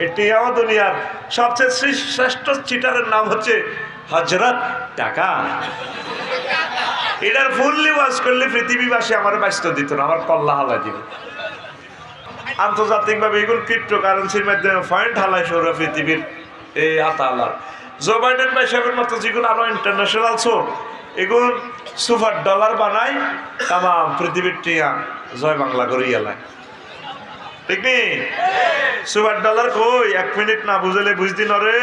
এটি আমার দুনিয়ার সবচেয়ে শ্রী- শ্রেষ্ঠ চিটারের নাম হচ্ছে হজরত টাকা। এটার ফুললি ওয়াজ করলে পৃথিবীবাসী আমার ব্যস্ত দিত না, আমার কল্লা হালা দিব আন্তর্জাতিকভাবে এগুলো ক্রিপ্টো কারেন্সির মাধ্যমে পয়েন্ট হালাই সৌর পৃথিবীর এই হাতালার জো বাইডেন বা সাহেবের মতো যেগুলো আরও ইন্টারন্যাশনাল সোর এগুলো সুপার ডলার বানায় তাম পৃথিবীর টিয়া জয় বাংলা করে এলায় ঠিক নি? সুপার ডলার কই? এক মিনিট না বুঝলে বুঝতি না রে।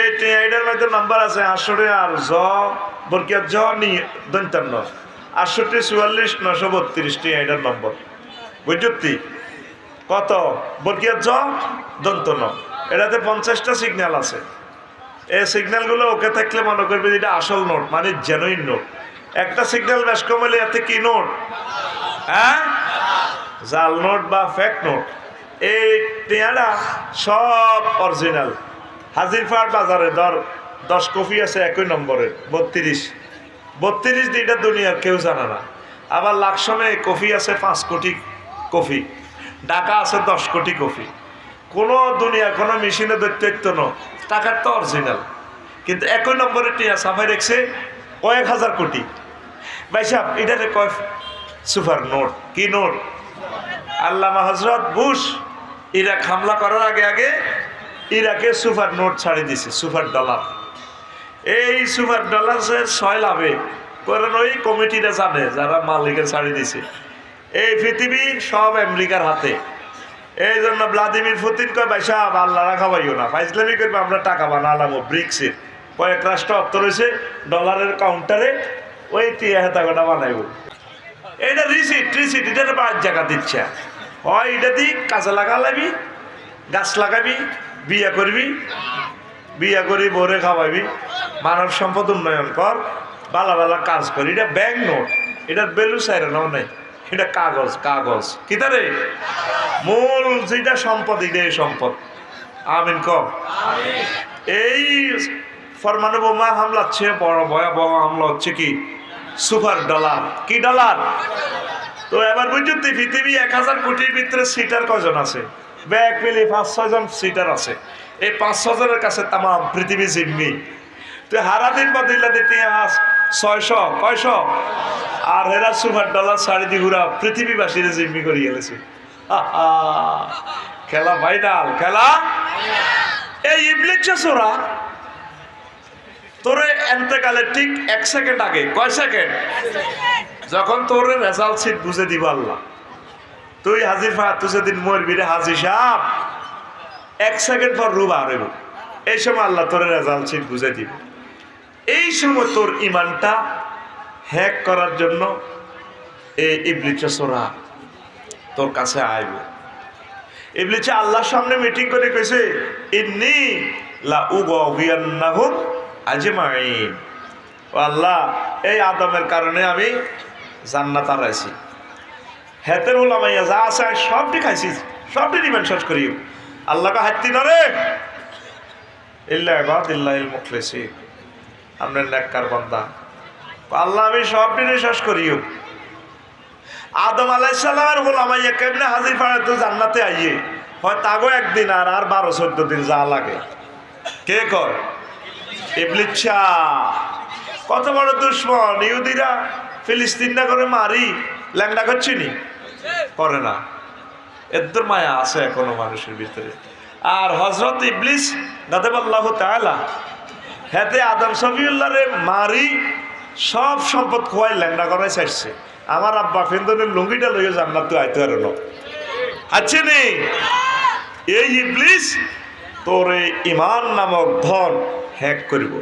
এই এটার মধ্যে নাম্বার আছে আটশোটে আর জ বরকিয়া জ নি দন্তান্ন আটষট্টি, চুয়াল্লিশ নশো বত্রিশ এটার নম্বর। বুঝতি কত? বরকিয়া জ দন্ত ন এটাতে পঞ্চাশটা সিগন্যাল আছে। এই সিগন্যালগুলো ওকে থাকলে মনে করবে এটা আসল নোট মানে জেনুইন নোট। একটা সিগন্যাল বেশ কমলে এতে কি নোট? হ্যাঁ? জাল নোট বা ফেক নোট, এই টিয়াটা সব অরিজিনাল হাজিরপাড় বাজারে ধর দশ কপি আছে একই নম্বরের, বত্রিশ। বত্রিশ দিনটা দুনিয়ার কেউ জানে না। আবার লাকসমে কফি আছে পাঁচ কোটি কফি ঢাকা আছে দশ কোটি কফি কোনো দুনিয়া, কোনো মেশিনে দৈত্য ন টাকার তো অরিজিনাল কিন্তু একই নম্বরের টিয়া সাফাই রেখছে কয়েক হাজার কোটি। ভাই সাহেব, এটাতে কয় সুপার নোট? কি নোট? আল্লামা হজরত বুশ ইরাক হামলা করার আগে আগে ইরাকে সুপার নোট ছাড়ি দিছে, সুপার ডলার। এই সুপার ডলার সে ছয় লাভে, কারণ ওই কমিটিটা জানে যারা মালিকে ছাড়ি দিছে। এই পৃথিবী সব আমেরিকার হাতে। এই জন্য ভ্লাদিমির পুতিন কয়, ভাই সাহেব, আল্লাহ রাখা পাইও না। ফাইজলামি করবে, আমরা টাকা বানালাম ব্রিক্সের। কয়েক রাষ্ট্র অর্থ রয়েছে, ডলারের কাউন্টারে ওই টিয়া হেতাগোটা বানাইব। এটা রিসিট রিসিট এটা পাঁচ জায়গা দিচ্ছে। হয় এটা দি কাজে লাগালাবি গাছ লাগাবি, বিয়া করবি, বিয়া করি ভরে খাওয়াবি, মানব সম্পদ উন্নয়ন কর, বালা বালা কাজ করি। এটা ব্যাংক নোট এটার বেলু সাইরে নাও নাই, এটা কাগজ কাগজ। কি তারে? মূল যেটা সম্পদ, এটাই সম্পদ। আমিন কম এই পরমাণু বোমা হামলার চেয়ে বড় ভয়াবহ হামলা হচ্ছে কি? Super dollar. কি ডলার? তো এবার বুঝতে পৃথিবী এক হাজার কোটির ভিতরে সিটার কজন আছে? ব্যাগ, পেলে, পাঁচ ছয়জন সিটার আছে। এই পাঁচ ছজনের কাছে তামাম পৃথিবী জিম্মি। তো হারাদিন বা দিল্লা দিতে আস ছয়শো, কয়শ? আর হেরা সুপার ডলার সাড়ে দি ঘুরা পৃথিবীবাসীরা জিম্মি করে গেলেছে। খেলা ফাইনাল খেলা? এই ইবলিচ্ছে সোরা এন্তেকালে ঠিক এক সেকেন্ড আগে। কয় সেকেন্ড? যখন তোর রেজাল্ট সিট বুঝে দিব আল্লাহ তুই হাজির ফা তুই যেদিন মরবি রে হাজির সাপ এক সেকেন্ড পর রূপ আরব এই সময় আল্লাহ তোর রেজাল্ট সিট বুঝে দিব। এই সময় তোর ইমানটা হ্যাক করার জন্য এই ইবলিচরা তোর কাছে আইব। ইবলিচে আল্লাহর সামনে মিটিং করে কইছে, ইন্নি লা উগবিয়ান্নাহুম আজমাইন। ও আল্লাহ, এই আদমের কারণে আমি জান্নাত হারাইছি। হেতের উলামাইয়া যা আছে সবটি খাইছি, সবটি দিবেন শেষ করি। আল্লাহকে হাত্তি নরে ইল্লা ইবাদ ইল্লাহিল মুখলিসিন। আপনার নেককার বান্দা। আল্লাহ, আমি সবটি শেষ করিও আদম আলাইসাল্লামের গোলামাইয়া কেমনে হাজির পাড়ে তো জান্নাতে আইয়ে। হয় তাগো একদিন আর আর বারো, চোদ্দ দিন যা লাগে। কে কর ইবলিচ্ছা কত বড় দুশ্মন, ইহুদিরা ফিলিস্তিনটা করে মারি, ল্যাংডা করছি নি? করে না। এদের মায়া আছে এখনও মানুষের ভিতরে। আর হজরত ইবলিস গাদেবাল্লাহ তাআলা, হেতে আদম সফিউল্লাহ রে মারি, সব সম্পদ খোয়াই ল্যাংডা করাই চাইছে আমার আব্বা ফেন্দনের লুঙ্গিটা লইয়া জান্নাত তো আইতে পারে না। আছে নি? এই ইবলিস তোর ইমান নামক ধন হ্যাক করিব।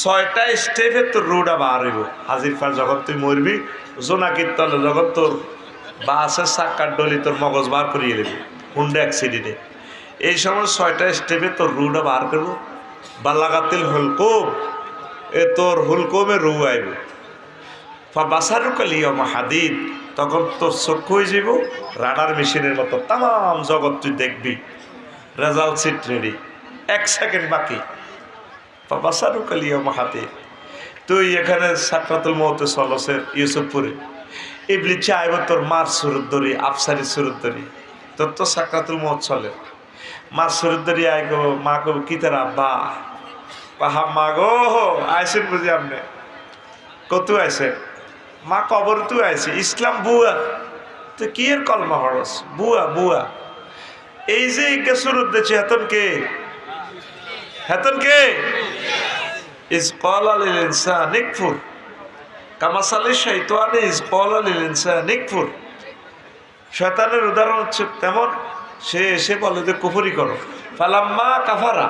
ছয়টা স্টেপে তোর রোডা হইব। হাজির ফার যখন তুই মরবি জোনাকির তলে যখন তোর বাসের চাক্কার ডলি তোর মগজ বার করিয়ে দেবে, হুন্ডা অ্যাক্সিডেন্টে এই সময় ছয়টা স্টেপে তোর রুটা বার করব। বালাগাতিল হুলকুম, এ তোর হুলকুমে রু আইব। বাসারু কালিয়ম হাদিদ তখন তোর চক্ষু হয়ে যাব রাডার মেশিনের মতো তাম জগৎ তুই দেখবি। রেজাল্ট সিট রেডি এক সেকেন্ড বাকি। বাসারু কালিয়ম হাদিদ তুই এখানে সাকরাতুল মহতে সলসের ইউসুফপুরে। ইবলি চাইব তোর মার সুরত ধরি আফসারি সুরত ধরি। তোর তো সাকরাতুল মহত চলে। মা শরীর আয় গো, মা গো, কি তার আব্বা? পাহা মা গো আইসেন বুঝি আপনি কত আইসে? মা কবর তু আইছে ইসলাম বুয়া। তো কি এর কলমা হরস? বুয়া বুয়া। এই যে কে সুরত দিচ্ছে হেতন কে? কে ইস কল আলিল ইনসান নিকফুর কামাসালি শৈতানে ইস কল আলিল ইনসান নিকফুর শয়তানের উদাহরণ হচ্ছে তেমন, সে এসে বলে যে কুফরি করো। ফালাম্মা কাফারা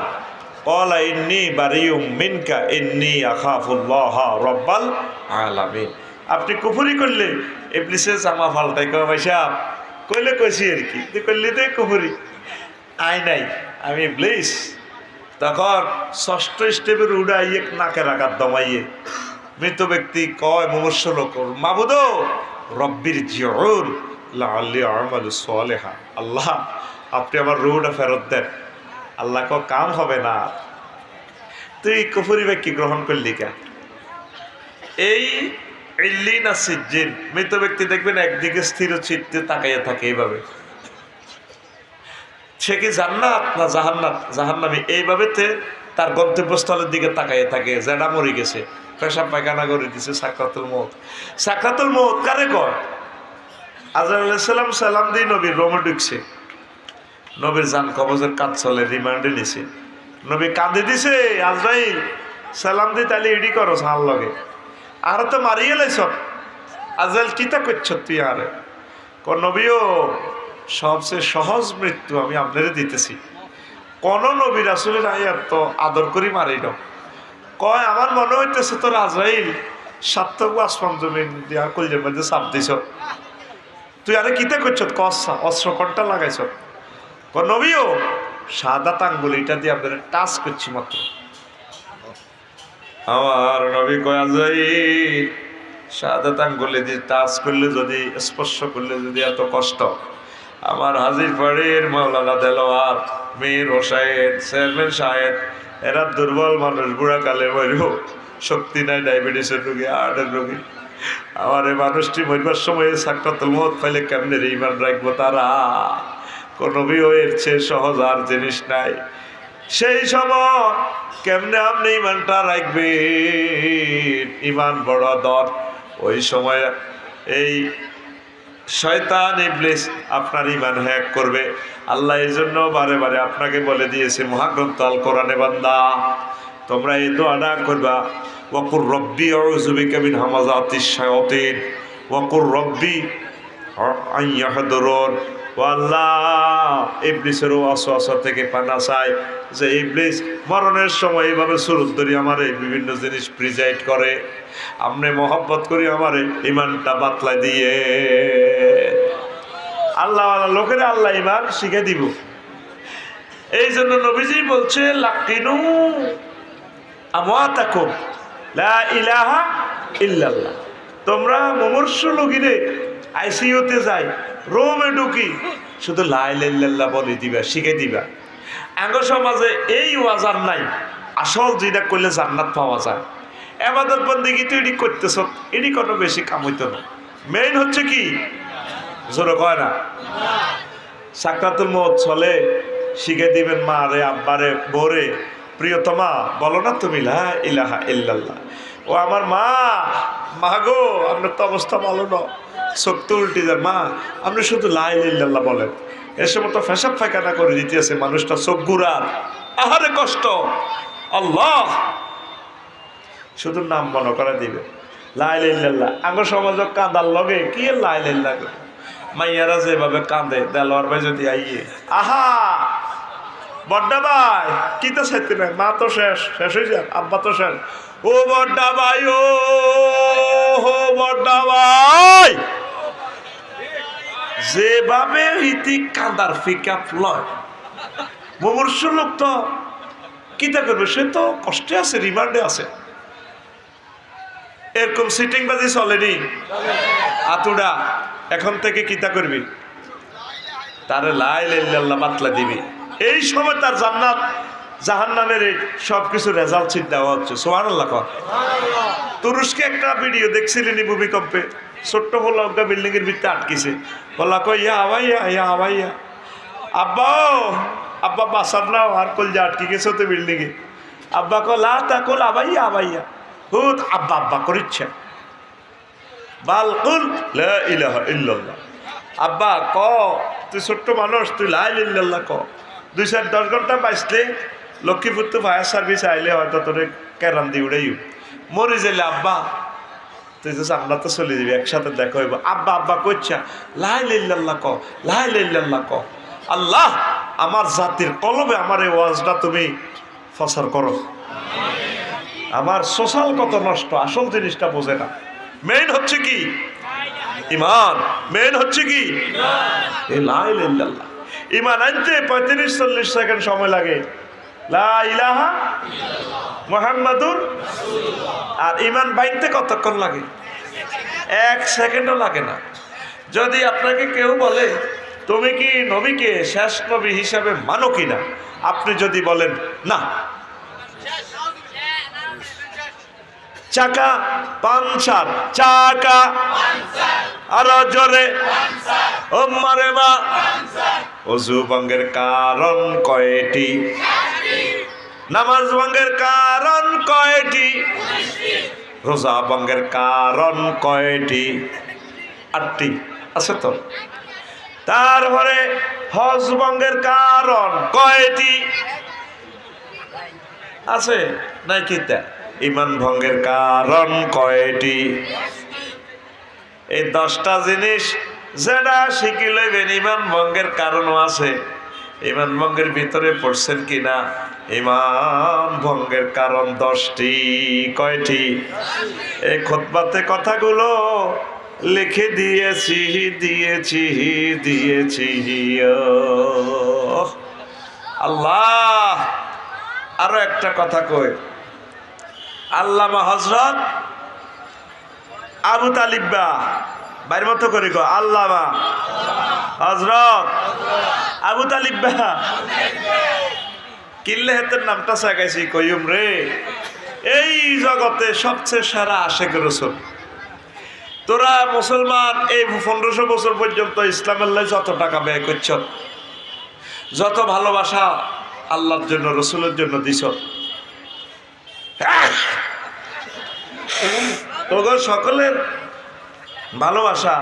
কলা ইন্নি বারিউম মিনকা, ইন্নি আখাফুল্লাহ রব্বাল আলামিন। আপনি কুফরি করলে ইবলিসে জামা ফালতাই কয়, ভাই সাহেব, কইলে কইছি আর কি? তুই করলি তো কুফরি। আই নাই, আমি ইবলিস। তখন ষষ্ঠ স্টেপের উড়াইয়ে নাকে রাখার দমাইয়ে মৃত ব্যক্তি কয় মমস্য লোক মাবুদ রব্বির জিয়র লাল্লি আমাল সোয়ালেহা আল্লাহ, আপনি আমার রুটা ফেরত দেন। আল্লাহ ক কাম হবে না। তুই কুফুরি ব্যক্তি গ্রহণ করলি কে? এই ইল্লিন সিজ্জিন, মৃত ব্যক্তি দেখবেন একদিকে স্থির চিত্তে তাকাইয়া থাকে এইভাবে। সে কি জান্নাত না জাহান্নাত? জাহান্নামি। এইভাবে তে তার গন্তব্যস্থলের দিকে তাকাইয়ে থাকে জেডা মরে গেছে। পেশাব পায়খানা করে দিছে সাক্ষাতুল মত। সাক্ষাতুল মত কারে কয়? আজরাইসাল্লাম সালাম দিয়ে নবীর রোমে ঢুকছে। নবীর জান কবজের কাজ চলে, রিমান্ডে নিছে। নবী কাঁদে দিছে, আজরাইল, সালাম দিয়ে তাহলে ইডি করো সাল লগে। আর তো মারিয়ে লাইছ। আজরাইল, কিতা করছ তুই আরে? ক নবীও সবচেয়ে সহজ মৃত্যু আমি আপনারে দিতেছি। কোন নবীর আসলে আয়াত তো আদর করি মারি না কয়, আমার মনে হইতেছে তোর আজরাইল সার্থক আসমান জমিন দিয়া কইলের মধ্যে চাপ দিছ। তুই আরে কিতে করছ? কসা, অস্ত্র কনটা লাগাইছ। ক নবীও, সাদা তাঙ্গুলিটা দিয়ে আপনাদের টাচ করছি মাত্র। আমার নবী কয়, আজরাইল, সাদা তাঙ্গুলি দিয়ে টাচ করলে যদি, স্পর্শ করলে যদি এত কষ্ট আমার হাজির পাড়ির মাওলানা দেলোয়ার মীর হোসাইন, চেয়ারম্যান সাহেব, এরা দুর্বল মানুষ, বুড়া কালে মরিব শক্তি নাই, ডায়াবেটিসের রোগী, হার্টের রোগী। আমার এই মানুষটি মরিবার সময় সাক্ষাতুল মত পাইলে কেমনে ইমান রাখব তারা? কোনো এর চেয়ে সহজ আর জিনিস নাই। সেই সময় কেমনে আপনি ইমানটা রাখবেন? ইমান বড় দর ওই সময় এই শয়তান, ইবলিস আপনার ইমান হ্যাক করবে। আল্লাহ এই জন্য বারে বারে আপনাকে বলে দিয়েছে, মহাগ্রন্থ আল কোরআনে, বান্দা, তোমরা এই দোয়াটা করবা। ওয়াকুর রব্বি অজুবিকা মিন হামাজাতি শায়াতিন। ওয়াকুর রব্বি আইয়াহদরুন ও আল্লাহ ইবলিসেরও আসওয়াসা থেকে পানা চাই যে, ইবলিস, মরণের সময় এইভাবে সুরত ধরি আমার এই বিভিন্ন জিনিস প্রিজাইড করে। আপনি মহব্বত করি আমার ইমানটা বাতলাই দিয়ে। আল্লাহ লোকের আল্লাহ ইমান শিখে দিব। এই জন্য নবীজি বলছে লাকিনু আমাতাকুম লা ইলাহা ইল্লাল্লাহ। তোমরা মমর্ষ লোকিরে আইসিইউতে যাই, রোমে ঢুকি, শুধু লাইল্লাহ বলে দিবা, শিখে দিবা। আঙ্গ সমাজে এই ওয়াজার নাই। আসল যেটা করলে জান্নাত পাওয়া যায়। এবাদত বন্দিগি তো এটি করতেছ এটি কোনো বেশি কাম হইতো না। মেইন হচ্ছে কি? জোরে কয় না। সাক্ষাতুল মত চলে শিখে দিবেন মা রে আব্বারে বোরে প্রিয়তমা, বলো না তুমি ইলাহা ইল্লাল্লাহ। ও আমার মা মা গো, আপনার তো অবস্থা ভালো না। সত্য উল্টি যান মা, আপনি শুধু লা ইল্লাল্লাহ বলেন। এ সময় তো ফেসাব ফাঁকানা করে দিতেছে মানুষটা, চোখ গুড়ার আহারে কষ্ট। আল্লাহ! শুধু নাম মনে করে দিবে। লাইল্লাহ আঙ্গ সমাজ কাঁদার লগে কি লাইল্লাহ মাইয়ারা যেভাবে কাঁদে, দেলোয়ার ভাই যদি আইয়ে, আহা! বড্ডা ভাই, কি তো সাইতে নাই, মা তো শেষ শেষ হয়ে যাক, আব্বা তো শেষ। ও বড্ডা ভাই, ও, হো, বড্ডা ভাই! যেভাবে ইতি কাঁদার পিক লয়, মুমূর্ষ লোক তো কিতা করবে? সে তো কষ্টে আছে রিমান্ডে আছে। এরকম সিটিং বাজি চলেনি। আতুডা, এখন থেকে কিতা করবি? তারে লাই লাল্লাহ বাতলা দিবি। এই সময় তার জান্নাত জাহান নামের সব কিছু রেজাল্ট চিট দেওয়া হচ্ছে। সোহান আল্লাহ তুরস্কে একটা ভিডিও দেখছিলেন ভূমিকম্পে? ছোট্ট হলো একটা বিল্ডিং এর ভিতরে আটকেছে। বললা, কই, ইয়া আবাইয়া ইয়া আবাইয়া আব্বা আব্বা বাসার নাও, আর কল যে আটকে গেছে তো বিল্ডিংয়ে আব্বা কল আ তা কল আবাইয়া আবাইয়া হুত আব্বা আব্বা করিচ্ছে বাল কুল লা ইলাহা ইল্লাল্লাহ। আব্বা, ক, তুই ছোট্ট মানুষ, তুই লাই ইল্লাল্লাহ ক। দুই চার দশ ঘণ্টা বাঁচলে লক্ষ্মীপুর তো ফায়ার সার্ভিস আইলে হয়তো তোরে কেরান দি উড়াই মরে যাইলে আব্বা, তুই তো আমরা তো চলে যাবি, একসাথে দেখা হইব। আব্বা আব্বা কইছা লাই লিল্লাল্লাহ ক লাই লিল্লাল্লাহ ক। আল্লাহ, আমার জাতির কলবে আমার এই ওয়াজটা তুমি ফসার করো। আমার সোশ্যাল কত নষ্ট আসল জিনিসটা বোঝে না। মেইন হচ্ছে কি? ইমান। মেইন হচ্ছে কি? ইমান। আনতে পঁয়ত্রিশ চল্লিশ সেকেন্ড সময় লাগে। লা ইলাহা মোহাম্মদুর আর ইমান বাইতে কতক্ষণ লাগে? এক সেকেন্ডও লাগে না। যদি আপনাকে কেউ বলে তুমি কি নবীকে শেষ নবী হিসাবে মানো কিনা? আপনি যদি বলেন না। চাকা পাঞ্চার চাকা আরও জোরে মারে মা। অজু ভঙ্গের কারণ কয়টি? নামাজ ভঙ্গের কারণ কয়টি? রোজা ভঙ্গের কারণ কয়টি? আটটি। আছে তো? তারপরে হজ ভঙ্গের কারণ কয়টি? আছে নাই কিতা ইমান ভঙ্গের কারণ কয়টি? এই দশটা জিনিস যেটা শিখি লইবেন, ইমান ভঙ্গের কারণও আছে। ইমান ভঙ্গের ভিতরে পড়ছেন কিনা? ইমান ভঙ্গের কারণ দশটি, কয়টি? এই খোদবাতে কথাগুলো লিখে দিয়েছি দিয়েছি দিয়েছি। আল্লাহ, আরও একটা কথা কই। আল্লামা হজরত আবু তালিব্বা বাইর মতো করে গো আল্লামা হজরত আবু তালিব্বা কিল্লে হেতের নামটা সাগাইছি, কইম রে। এই জগতে সবচেয়ে সারা আশেক রসুল। তোরা মুসলমান, এই পনেরোশো বছর পর্যন্ত ইসলামের লাই যত টাকা ব্যয় করছ, যত ভালোবাসা আল্লাহর জন্য, রসুলের জন্য দিছ তোদের সকলের ভালোবাসা,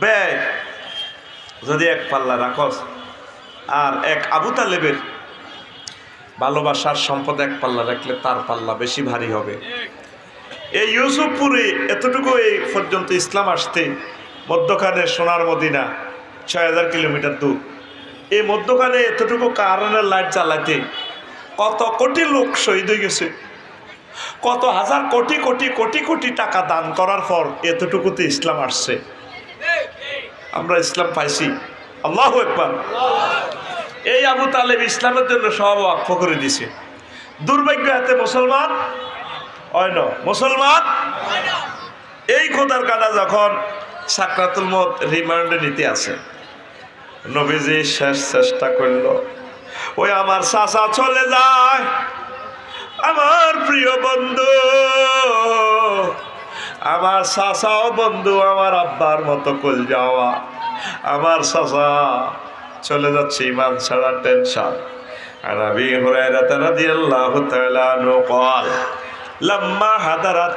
ব্যয় যদি এক পাল্লা রাখস আর এক আবু তালেবের ভালোবাসার সম্পদ এক পাল্লা রাখলে তার পাল্লা বেশি ভারী হবে। এই ইউসুফপুরে এতটুকু এই পর্যন্ত ইসলাম আসতে মধ্যখানে সোনার মদিনা ছয় হাজার কিলোমিটার দূর। এই মধ্যখানে এতটুকু কারণের লাইট জ্বালাতে কত কোটি লোক শহীদ হয়ে গেছে। কত হাজার কোটি কোটি কোটি কোটি টাকা দান করার পর এতটুকুতে ইসলাম আসছে। আমরা ইসলাম পাইছি। আল্লাহ একবার এই আবু তালেব ইসলামের জন্য সব ওয়াক্ফ করে দিছে। দুর্ভাগ্য হাতে মুসলমান, হয় না, মুসলমান। এই খোদার কাটা যখন সাকরাতুল মত রিমান্ডে নিতে আছে নবীজি শেষ চেষ্টা করল। ওই আমার চাচা চলে যায় আমার প্রিয় বন্ধু আমার চাচাও বন্ধু আমার আব্বার মতো কল যাওয়া আমার চাচা চলে যাচ্ছে ইমান ছাড়া টেনশন আর আবি হুরায়রা রাদিয়াল্লাহু তাআলা আনহু قال لما حضرت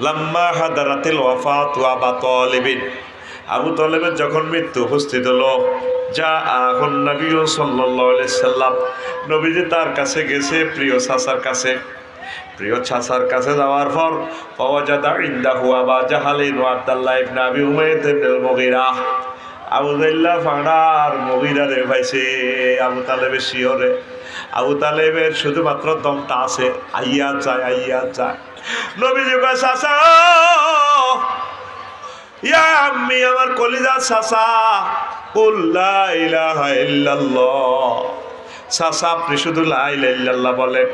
লাম্মা হাদারাতিল ওয়াফাত আবা তালিবিন আবু তালেবের যখন মৃত্যু, উপস্থিত হলো যা আহুন নবী আলাইহি সাল্লাম। নবীজি তার কাছে গেছে প্রিয় চাচার কাছে। প্রিয় চাচার কাছে যাওয়ার পর, ফাওয়াজাদা ইনদাহু আবা জাহালিন ওয়া আব্দুল্লাহ ইবনে আবি উমাইয়া ইবনে মুগীরা আবু জাইল্লা ফাঁড়ার মুগীরা রে ভাইছে, আবু তালেবের শিহরে আবু তালেবের শুধুমাত্র দমটা আছে, আইয়া যায় আইয়া যায়। নবীজি কয়, চাচা ইয়া আম্মি, আমার কলিজা চাচা। কুল লা ইলাহা ইল্লাল্লাহ। চাচা, আপনি শুধু লা ইলাহা ইল্লাল্লাহ বলেন।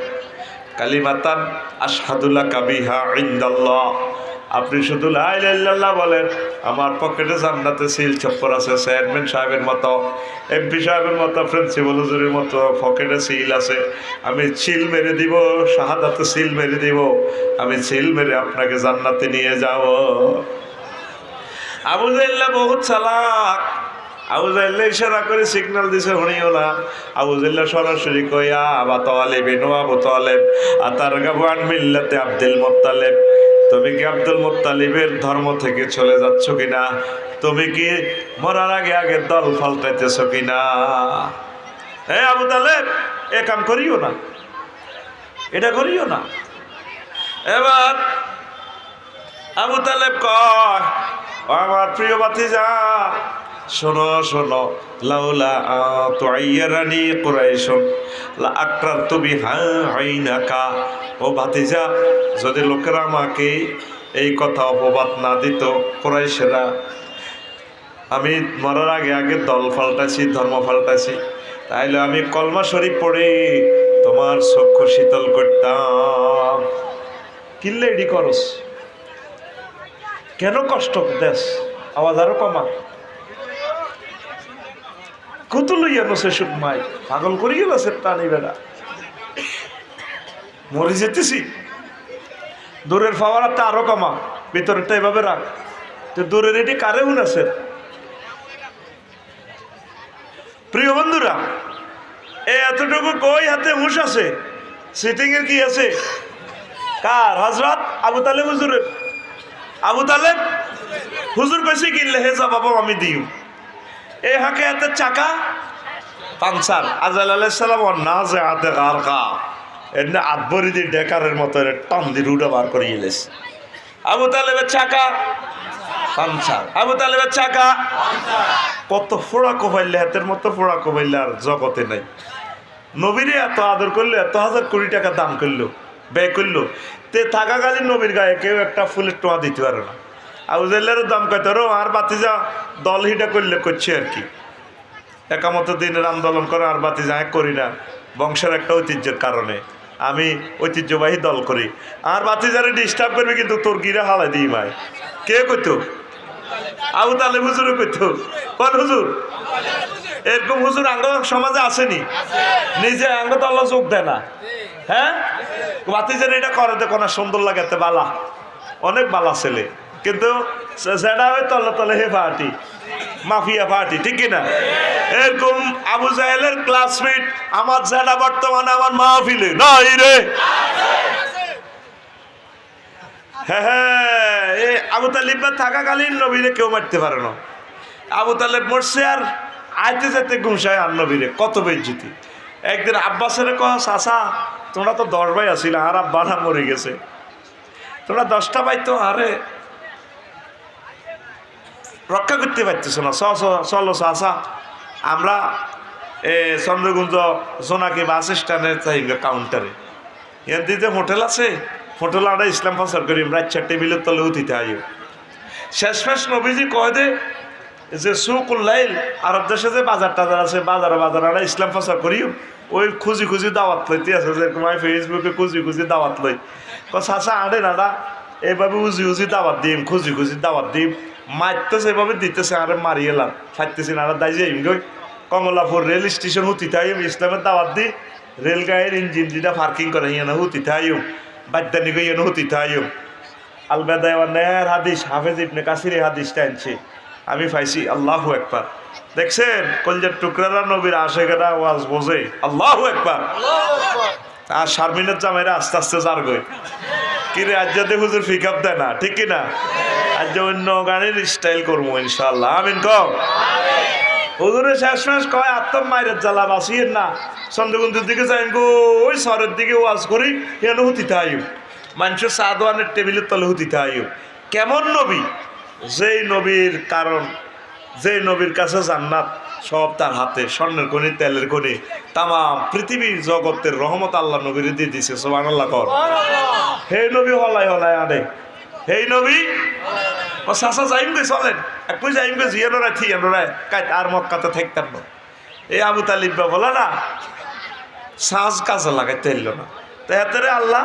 কালিমাতান আশহাদুল্লাহ কাবিহা ইনদাল্লাহ। আপনি শুধু লা ইলাহা বলেন। আমার পকেটে জান্নাতে সিল চপ্পর আছে, চেয়ারম্যান সাহেবের মতো, এমপি সাহেবের মতো, প্রিন্সিপাল হুজুরের মতো, পকেটে সিল আছে। আমি সিল মেরে দিব, শাহাদাতে সিল মেরে দিব। আমি সিল মেরে আপনাকে জান্নাতে নিয়ে যাব। আবু জাইল্লা বহুত চালাক। আবু জাইল্লা ইশারা করে সিগন্যাল দিছে শুনিও না আবু জাইল্লা সরাসরি কইয়া, আবা তালেব ইনু আবু তালেব আতার গাবান মিল্লাতে আব্দুল মুত্তালেব। তুমি কি আব্দুল মুত্তালিবের ধর্ম থেকে চলে যাচ্ছ কিনা? তুমি কি মরার আগে আগে দল পাল্টাইতেছ কিনা? হে আবু তালেব, এ কাম করিও না। এটা করিও না। এবার আবু তালেব কয় আমার প্রিয় বাতিজা শোনো শোনো, লাউলা তুআইয়ারানি কুরাইশুন, লা আকরার তুমি হাইনাকা ও ভাতিজা, যদি লোকেরা আমাকে এই কথা অপবাদ না দিত, কুরাইশেরা, আমি মরার আগে আগে দল পাল্টাছি ধর্ম পাল্টাছি তাইলে আমি কলমা শরীফ পড়ে তোমার চক্ষু শীতল করতাম। কিনলে করস? কেন কষ্ট দেশ আওয়াজ আরও কমা কত লইয়া নসে সুখ মাই? পাগল করি গেল সে টানি বেড়া। মরে যেতেছি। দূরের ফাওয়ারটা আরও কমা। ভিতরেরটা এভাবে রাখ। তো দূরের এটি কারে উন আছে প্রিয় বন্ধুরা এ এতটুকু কই হাতে হুঁশ আছে? সিটিং এর কি আছে? কার? হজরত আবু তালেব হুজুরের আবু তালেব, হুজুর কইছে কিনলে হে যা বাবা আমি দিও এ হাকে হাতে চাকা পাংসার আজাল আলাইসালাম না যে হাতে গার কা এমনি আদবরি দিয়ে ডেকারের মতো টান দিয়ে রুটা বার করে এলেস আবু তালেবের চাকা পাংসার আবু তালেবের চাকা, কত ফোড়া কোবাইলে হাতের মতো ফোড়া কোবাইলে আর জগতে নাই। নবীরে এত আদর করল, এত হাজার কোটি টাকা দাম করল, ব্যয় করল। তে থাকাকালীন নবীর গায়ে কেউ একটা ফুলের টোয়া দিতে পারে না। আবুজাল্লার দাম কত? রো আর বাতিজা দল হিটা করলে করছে আর কি। একামত দিনের আন্দোলন করে আর বাতিজা এক করি না। বংশের একটা ঐতিহ্যের কারণে আমি ঐতিহ্যবাহী দল করি। আর বাতিজারে ডিস্টার্ব করবে কিন্তু তোর গিরা হালাই দিই মায়। কে কইতো? আবু তালে হুজুরও কইতো। কোন হুজুর? এরকম হুজুর আঙ্গ সমাজে আসেনি? নিজে আঙ্গ তো আল্লাহ যোগ দেয় না। হ্যাঁ? বাতিজার এটা করে দেখো না, সুন্দর লাগে এতে বালা। অনেক বালা ছেলে। কিন্তু সেটা হয় তলে তলে হে পার্টি, মাফিয়া পার্টি, ঠিক কিনা? এরকম আবু জাহেলের ক্লাসমেট আমার যেটা বর্তমানে আমার মাহফিলে নাই রে। হ্যাঁ হ্যাঁ এ আবু তালিব থাকাকালীন নবীরে কেউ মারতে পারে না। আবু তালেব মরছে আর আইতে যেতে ঘুমসায় আর নবীরে। কত বেজ্জিতি। একদিন আব্বাসের কহ চাচা তোমরা তো দশ ভাই আসিল আর আব্বারা মরে গেছে। তোমরা দশটা ভাই তো আরে রক্ষা করতে পারতেছ না। চলো চাচা আমরা, এ চন্দ্রগুঞ্জ জোনাকি বাস স্ট্যান্ডে চাই কাউন্টারে এর দিতে হোটেল আছে? হোটেল আমরা ইসলাম প্রচার করি রাত টেবিলের তলে উঠিতে আইও। শেষমেশ নবীজি কয় দে যে সুক উল্লাইল আরব দেশে যে বাজার টাজার আছে বাজারে বাজার আমরা ইসলাম প্রচার করিও ওই খুঁজি খুঁজি দাওয়াত লইতে আছে, যে তোমার ফেসবুকে খুঁজি খুঁজি দাওয়াত লই। ক চাচা আড়ে নাডা এইভাবে উজি উজি দাওয়াত দিম, খুঁজি খুঁজি দাওয়াত দিম। মারতেছে এভাবে দিতেছে, আরে মারি এলাম ফাইতেছি না, আর দাই যাইম গই। কমলাপুর রেল স্টেশন হুতি থাইম ইসলামের দাওয়াত দি। রেল গাড়ির ইঞ্জিন যেটা পার্কিং করে ইয়ানা হুতি থাইম বাদ্যানি গই ইয়ানা হুতি থাইম আলবেদায় হাদিস, হাফেজ ইবনে কাসির হাদিস টানছে আমি পাইছি আল্লাহু একবার দেখছেন? কলজার টুকরারা নবীর আশেকেরা ওয়াজ বোঝে। আল্লাহু একবার আর শারমিনের জামাইরা আস্তে আস্তে যার গই কিরে আজ যাতে হুজুর পিক আপ দেয় না, ঠিক কিনা? আজ অন্য গানের স্টাইল করব ইনশাল্লাহ আমিন, কম? হুজুরে শেষমেশ কয়, আত্ম মায়ের জ্বালা বাঁচিয়ে না। চন্দ্রগুন্দের দিকে যাই ওই শহরের দিকে ওয়াজ করি কেন হুতিতে আয়ু মানুষের সাদওয়ানের টেবিলের তলে হুতিতে আয়ু কেমন নবী? যেই নবীর কারণ যেই নবীর কাছে জান্নাত সব তার হাতে স্বর্ণের খনি তেলের খনি তামাম পৃথিবীর জগতের রহমত আল্লাহ নবীর দিয়ে দিছে সোবান আল্লাহ কর হে নবী হলাই হলাই আনে। হেই নবী ও সাসা যাইম গে চলেন। একই যাইম গে জিয়ানো রায় থিয়ানো রায় কাইত আর মক্কাতে থাকতাম না। এই আবু তালিব বা বলা না সাজ কাজে লাগাইতে এলো না। তো হাতেরে আল্লাহ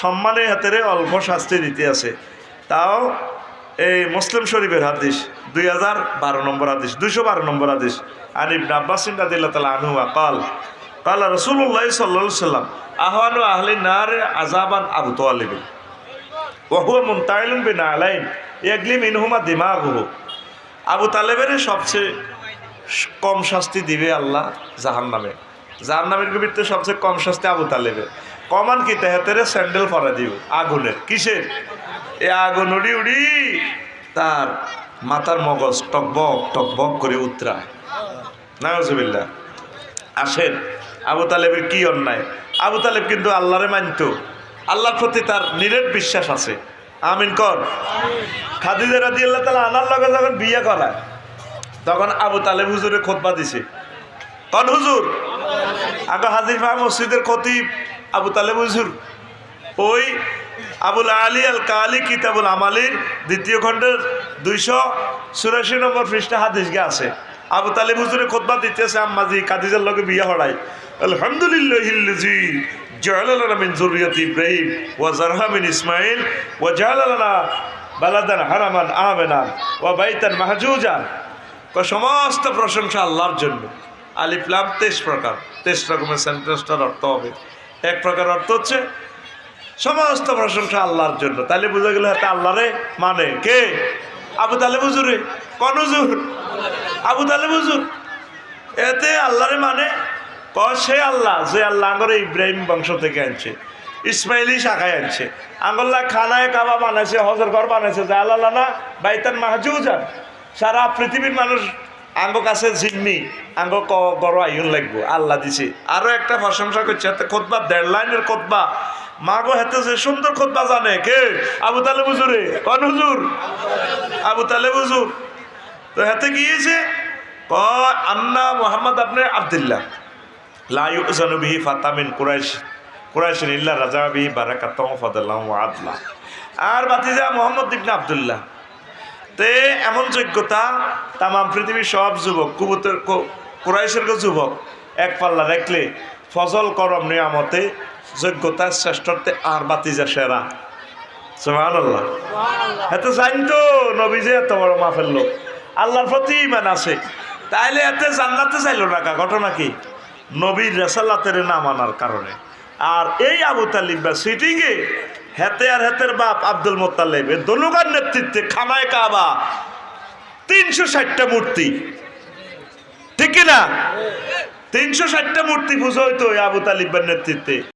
সম্মানের হাতেরে অল্প শাস্তি দিতে আছে। তাও এই মুসলিম শরীফের হাদিস দুই হাজার বারো নম্বর হাদিস, দুইশো বারো নম্বর হাদিস। আনিব আব্বাসিন রাদিল্লাহ তালা আনহুয়া কাল কাল রসুল্লাহ সাল্লা সাল্লাম আহ্বানু আহলি নারে আজাবান আবু তোয়ালিবি ওহুয়া মুমতাইলুন বিন আলাইন, ইয়াগলি মিনহুমা দিমাগুহু। আবু তালেবের সবচেয়ে কম শাস্তি দিবে আল্লাহ জাহান নামে জাহান নামের ভিতরে সবচেয়ে কম শাস্তি আবু তালেবে কমান কি তেহাতেরে স্যান্ডেল পরা দিব আগুনের, কিসের? এ আগুন, উড়ি উড়ি। তার মাথার মগজ টকবক টকবক করে নাউজুবিল্লাহ। আসেন, আবু তালেবের কি অন্যায়? আবু তালেব কিন্তু আল্লাহরে মানত। আল্লাহর প্রতি তার নিরেট বিশ্বাস আছে। আমিন কর। খাদিজা রাদি আল্লাহ তালা আনার লগে যখন বিয়ে করায়, তখন আবু তালেব হুজুরে খোদবা দিছে। কন হুজুর? আগে হাজির ভাই মসজিদের খতিব আবু তালেব হুজুর। ওই আবুল আলী আল কালি কিতাবুল আমালির দ্বিতীয় খণ্ডের দুইশো চুরাশি নম্বর পৃষ্ঠা হাদিসকে আছে। আবু তালেব হুজুরে খোদবা দিতেছে, আম্মাজি কাদিজার লগে বিয়ে হড়াই। আলহামদুলিল্লাহ জয়ালানা মিন জুরিয়াত ইব্রাহিম ওয়া জারহা মিন ইসমাইল ওয়া জালালানা বালাদান হারামান আমেনান ওয়া বাইতান মাহজুজান কয় সমস্ত প্রশংসা আল্লাহর জন্য। আলিফলাম তেইশ প্রকার, তেইশ রকমের সেন্টেন্সটার অর্থ হবে। এক প্রকার অর্থ হচ্ছে সমস্ত প্রশংসা আল্লাহর জন্য। তাহলে বুঝা গেল হাতে আল্লাহরে মানে। কে? আবু তালে বুজুরে কন আবু তালে বুজুর এতে আল্লাহরে মানে? ক সে আল্লাহ, যে আল্লাহ আঙ্গরে ইব্রাহিম বংশ থেকে আনছে, ইসমাইলি শাখায় আনছে। আঙ্গল্লা খানায় কাবা বানাইছে, হজর ঘর বানাইছে, যে আল্লাহ না, বাইতান মাহাজুজান। সারা পৃথিবীর মানুষ আঙ্গ কাছে জিম্মি। আঙ্গ ক গড় আইন লাগবো। আল্লাহ দিছে। আরও একটা প্রশংসা করছে খোদবা, দেড় লাইনের খোদবা। মা গো হাতে যে সুন্দর খোদবা জানে কে? আবু তালে বুজুরে কন হুজুর? আবু তালে বুজুর তো হাতে গিয়েছে ক আন্না মোহাম্মদ আপনি আবদুল্লাহ। লাইউ জানুবিহি ফাতামিন কুরাইশ কুরাইশিন ইল্লা রাজা বিহি বারাকাতম ফদাল্লাহ আদলা আর বাতিজা মোহাম্মদ ইবনে আবদুল্লাহ। তে এমন যোগ্যতা, তামাম পৃথিবীর সব যুবক, কুবুতের কুরাইশের যুবক, এক পাল্লা দেখলে ফজল করম নিয়ামতে যোগ্যতা শ্রেষ্ঠত্বে আর বাতিজা সেরা। সুমান আল্লাহ এত জানতো নবী যে এত বড় মাফের লোক। আল্লাহর প্রতি ইমান আছে। তাইলে এতে জান্নাতে চাইল না কা? ঘটনা কি? নবীর রেসাল্লাতের না মানার কারণে। আর এই আবু তালিব বা সিটিংয়ে হেতে আর হেতের বাপ আব্দুল মোত্তালেব এ দলুগার নেতৃত্বে খানায় কাবা। তিনশো ষাটটা মূর্তি। ঠিক না? তিনশো ষাটটা মূর্তি পুজো হইতো আবু তালিবের নেতৃত্বে।